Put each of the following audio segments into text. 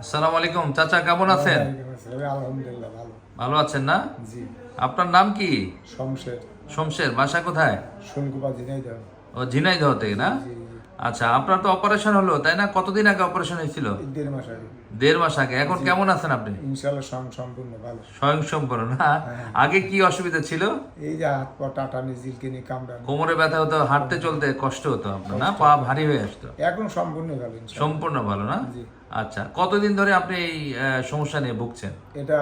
আসসালামু আলাইকুম। চাচা কেমন আছেন? আলহামদুলিল্লাহ ভালো। ভালো আছেন না? জি। আপনার নাম কি? শমশের। শমশের বাসা কোথায়? শঙ্কুপা ঝিনাইদহ। ও ঝিনাইদহ থেকে না? আচ্ছা আপনার তো অপারেশন হলো তাই না? কতদিন আগে অপারেশন হয়েছিল? দেড় মাস আগে। দেড় মাস আগে। এখন কেমন আছেন আপনি? ইনশাল্লাহ সং সম্পূর্ণ ভালো। স্বয়ং সম্পূর্ণ না আগে কি অসুবিধা ছিল? এই যে হাত পা টাটা নিজেকে নিয়ে কামড়ানো কোমরে ব্যথা হতো হাঁটতে চলতে কষ্ট হতো আপনার না? পা ভারী হয়ে আসতো। এখন সম্পূর্ণ ভালো সম্পূর্ণ ভালো না? আচ্ছা কতদিন ধরে আপনি এই সমস্যা নিয়ে ভুগছেন? এটা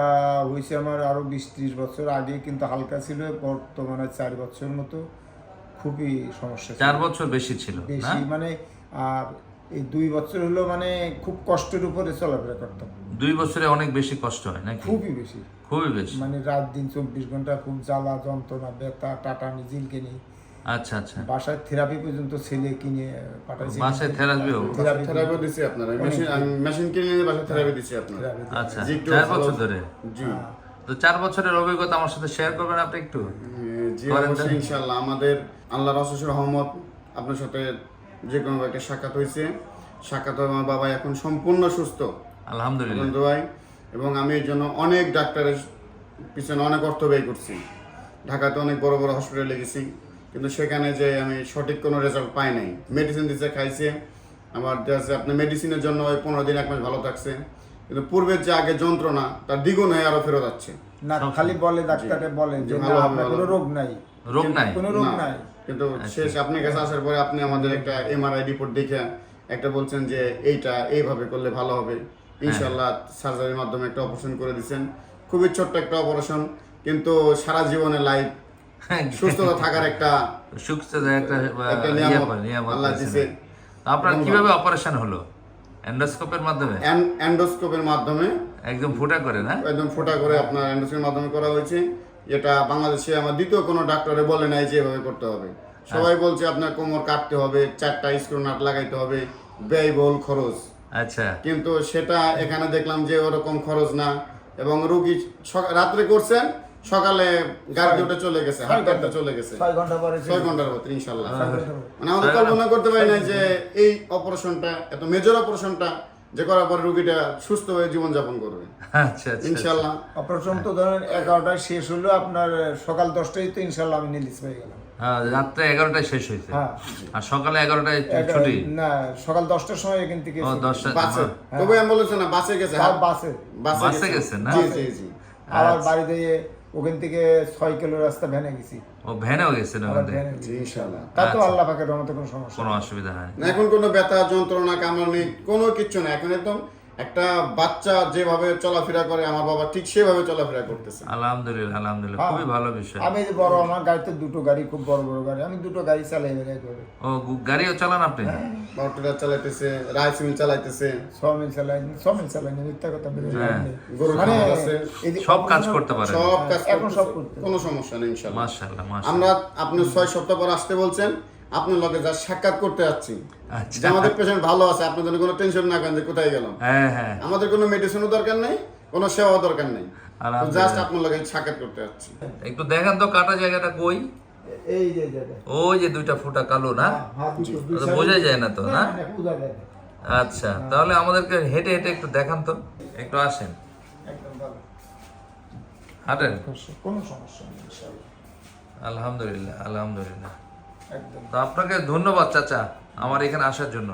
হয়েছে আমার আরও বিশ ত্রিশ বছর আগে কিন্তু হালকা ছিল বর্তমানে চার বছর মতো। খুবই সমস্যা চার বছর বেশি ছিল বেশি মানে আর এই দুই বছর হলো মানে খুব কষ্টের উপরে চলাফেরা করতাম। দুই বছরে অনেক বেশি কষ্ট হয় নাকি? খুবই বেশি। খুবই বেশি। মানে রাত দিন চব্বিশ ঘণ্টা খুব জ্বালা যন্ত্রণা ব্যথা টাটানি জিলকে নিয়ে আচ্ছা আচ্ছা। বাসায় থেরাপি পর্যন্ত ছেলে কিনে পাঠাইছি। বাসায় থেরাপিও থেরাপি থেরাপি দিছি আপনার। মেশিন মেশিন কিনে নিয়ে বাসা থেরাপি দিছি আপনার। থেরাপি আচ্ছা চার বছর ধরে? জি। তো চার বছরের অভিজ্ঞতা আমার সাথে শেয়ার করবেন আপনি একটু? জি অবশ্যই তাহলে? আমাদের আল্লাহ রসুল রহমত আপনার সাথে যে কোনো একটা সাক্ষাৎ হয়েছে। সাক্ষাৎ হয়ে আমার বাবা এখন সম্পূর্ণ সুস্থ। আলহামদুলিল্লাহ। ভাই এবং আমি এর জন্য অনেক ডাক্তারের পিছনে অনেক অর্থ ব্যয় করছি। ঢাকাতে অনেক বড় বড় হসপিটালে গেছি কিন্তু সেখানে যে আমি সঠিক কোনো রেজাল্ট পাই নাই। মেডিসিন দিতে খাইছে। আমার দেখা আপনার মেডিসিনের জন্য ওই পনেরো দিন এক মাস ভালো থাকছে। কিন্তু পূর্বের যে আগে যন্ত্রণা তার দ্বিগুণ হয়ে আরও ফেরত যাচ্ছে না খালি বলে ডাক্তারে বলে যে না আপনার কোনো রোগ নাই। রোগ নাই? কোনো রোগ নাই। কিন্তু শেষ আপনার কাছে আসার পরে আপনি আমাদের একটা এমআরআই রিপোর্ট দেখে একটা বলছেন যে এইটা এইভাবে করলে ভালো হবে। ইনশাল্লাহ সার্জারির মাধ্যমে একটা অপারেশন করে দিচ্ছেন। খুবই ছোট্ট একটা অপারেশন কিন্তু সারা জীবনে লাইফ সুস্থতা থাকার একটা সুস্থ একটা আল্লাহ। তো আপনার কীভাবে অপারেশন হলো? এন্ডোস্কোপের মাধ্যমে? অ্যান্ডোস্কোপের মাধ্যমে। একদম ফুটা করে না? একদম ফোটা করে আপনার অ্যান্ডোস্কোপের মাধ্যমে করা হয়েছে। এটা বাংলাদেশে আমার দ্বিতীয় কোনো ডাক্তারে বলে নাই যে এভাবে করতে হবে। সবাই বলছে আপনার কোমর কাটতে হবে চারটা স্ক্রু নাট লাগাইতে হবে ব্যয়বহুল খরচ। আচ্ছা। কিন্তু সেটা এখানে দেখলাম যে ওরকম খরচ না। এবং রুগী রাত্রে করছেন সকালে গাড়ি উঠে চলে গেছে চলে গেছে। ছয় ঘণ্টা পরে ছয় ঘণ্টার ভিতরে ইনশাল্লাহ। ছয় ঘণ্টা পরে। মানে আমাদের কল্পনা করতে পারি না যে এই অপারেশনটা এত মেজর অপারেশনটা যে করার পরে রুগীটা সুস্থ হয়ে জীবনযাপন করবে। আচ্ছা আচ্ছা ইনশাল্লাহ। অপারেশন তো ধরেন এগারোটায় শেষ হলো আপনার সকাল দশটায় তো ইনশাল্লাহ আমি পেয়ে গেলাম। হ্যাঁ, রাত্রে এগারোটায় শেষ হয়েছে। হ্যাঁ। আর সকালে এগারোটায় ছুটি? না সকাল দশটার সময় এখান থেকে দশটা বাসে। হ্যাঁ। তবে আমি বলেছি না বাসে গেছে বাসে। বাসে গেছেন না? জি জি জি। আবার আচ্ছা। বাড়িতে ওখান থেকে ছয় কিলো রাস্তা ভ্যানে গেছি। ও ভ্যানেও গেছেন ওখান থেকে? ভ্যানে ইনশাল্লাহ তা তো আচ্ছা। আল্লাহ পাকের রহমতে কোনো সমস্যা কোনো নেই। অসুবিধা হয় এখন কোনো ব্যথা যন্ত্রণা কামড়ানি কোনো কিচ্ছু না এখন একদম একটা বাচ্চা যেভাবে চলাফেরা করে আমার বাবা ঠিক সেভাবে চলাফেরা করতেছে। আলহামদুলিল্লাহ আলহামদুলিল্লাহ হ্যাঁ। খুবই ভালো বিষয়। আমি যে বড় আমার গাড়িতে দুটো গাড়ি খুব বড় বড় গাড়ি আমি দুটো গাড়ি চালাই বেড়াই করে। ও গাড়িও চালান আপনি? হ্যাঁ। মোটর চালাইতেছে রাইস মিল চালাইতেছে। ছ মিল চালাই ছ মিল চালাই না মিথ্যা কথা বলে হ্যাঁ। গরুর মানে আছে। সব কাজ করতে পারেন। সব কাজ হ্যাঁ, এখন সব করতে কোনো সমস্যা নেই ইনশাল্লাহ। মাশাআল্লাহ মাশাআল্লাহ আমরা আপনি ছয় সপ্তাহ পর আসতে বলছেন আপনার লগে যা সাক্ষাৎ করতে যাচ্ছি আচ্ছা। আমাদের পেশেন্ট ভালো আছে আপনার জন্য কোনো টেনশন না করেন যে কোথায় গেলাম। হ্যাঁ হ্যাঁ। আমাদের কোনো মেডিসিনও দরকার নেই কোনো সেবাও দরকার নেই। জাস্ট আপনার লগে সাক্ষাৎ করতে যাচ্ছি একটু দেখান তো কাটা জায়গাটা কই? এই যে জায়গা ওই যে দুইটা ফুটা কালো না? ওটা side- বোঝাই যায় না তো, না? না। আচ্ছা তাহলে আমাদেরকে হেঁটে হেঁটে একটু দেখান তো। একটু আসেন। হাঁটেন। কোনো সমস্যা নেই আলহামদুলিল্লাহ আলহামদুলিল্লাহ। তো আপনাকে ধন্যবাদ চাচা আমার এখানে আসার জন্য।